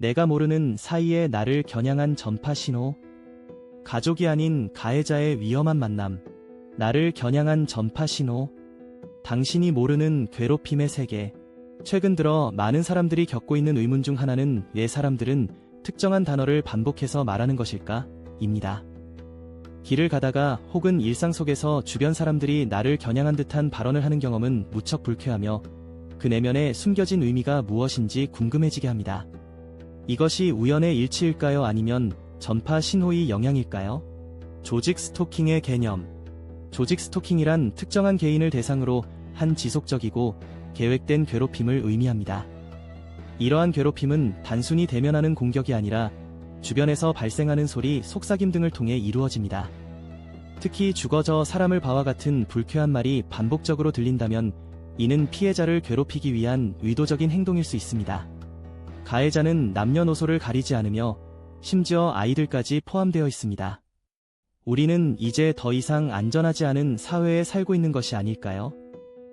내가 모르는 사이에 나를 겨냥한 전파 신호. 가족이 아닌 가해자의 위험한 만남. 나를 겨냥한 전파 신호. 당신이 모르는 괴롭힘의 세계. 최근 들어 많은 사람들이 겪고 있는 의문 중 하나는 왜 사람들은 특정한 단어를 반복해서 말하는 것일까? 입니다. 길을 가다가 혹은 일상 속에서 주변 사람들이 나를 겨냥한 듯한 발언을 하는 경험은 무척 불쾌하며 그 내면에 숨겨진 의미가 무엇인지 궁금해지게 합니다. 이것이 우연의 일치일까요? 아니면 전파 신호의 영향일까요? 조직 스토킹의 개념. 조직 스토킹이란 특정한 개인을 대상으로 한 지속적이고 계획된 괴롭힘을 의미합니다. 이러한 괴롭힘은 단순히 대면하는 공격이 아니라 주변에서 발생하는 소리, 속삭임 등을 통해 이루어집니다. 특히 죽어져 사람을 봐와 같은 불쾌한 말이 반복적으로 들린다면 이는 피해자를 괴롭히기 위한 의도적인 행동일 수 있습니다. 가해자는 남녀노소를 가리지 않으며 심지어 아이들까지 포함되어 있습니다. 우리는 이제 더 이상 안전하지 않은 사회에 살고 있는 것이 아닐까요?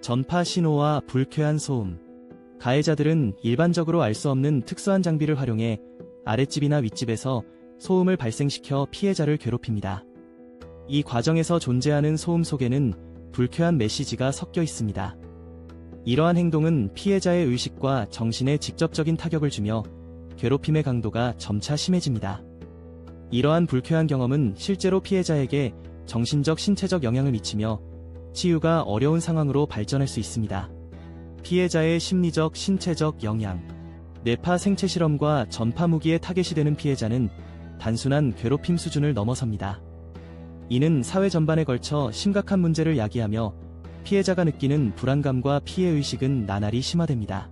전파 신호와 불쾌한 소음. 가해자들은 일반적으로 알 수 없는 특수한 장비를 활용해 아랫집이나 윗집에서 소음을 발생시켜 피해자를 괴롭힙니다. 이 과정에서 존재하는 소음 속에는 불쾌한 메시지가 섞여 있습니다. 이러한 행동은 피해자의 의식과 정신에 직접적인 타격을 주며 괴롭힘의 강도가 점차 심해집니다. 이러한 불쾌한 경험은 실제로 피해자에게 정신적, 신체적 영향을 미치며 치유가 어려운 상황으로 발전할 수 있습니다. 피해자의 심리적, 신체적 영향. 뇌파 생체 실험과 전파 무기에 타겟이 되는 피해자는 단순한 괴롭힘 수준을 넘어섭니다. 이는 사회 전반에 걸쳐 심각한 문제를 야기하며 피해자가 느끼는 불안감과 피해의식은 나날이 심화됩니다.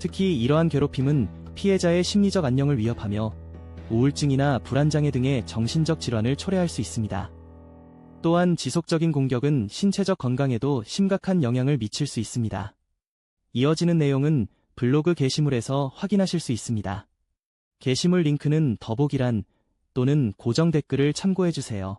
특히 이러한 괴롭힘은 피해자의 심리적 안녕을 위협하며 우울증이나 불안장애 등의 정신적 질환을 초래할 수 있습니다. 또한 지속적인 공격은 신체적 건강에도 심각한 영향을 미칠 수 있습니다. 이어지는 내용은 블로그 게시물에서 확인하실 수 있습니다. 게시물 링크는 더보기란 또는 고정 댓글을 참고해주세요.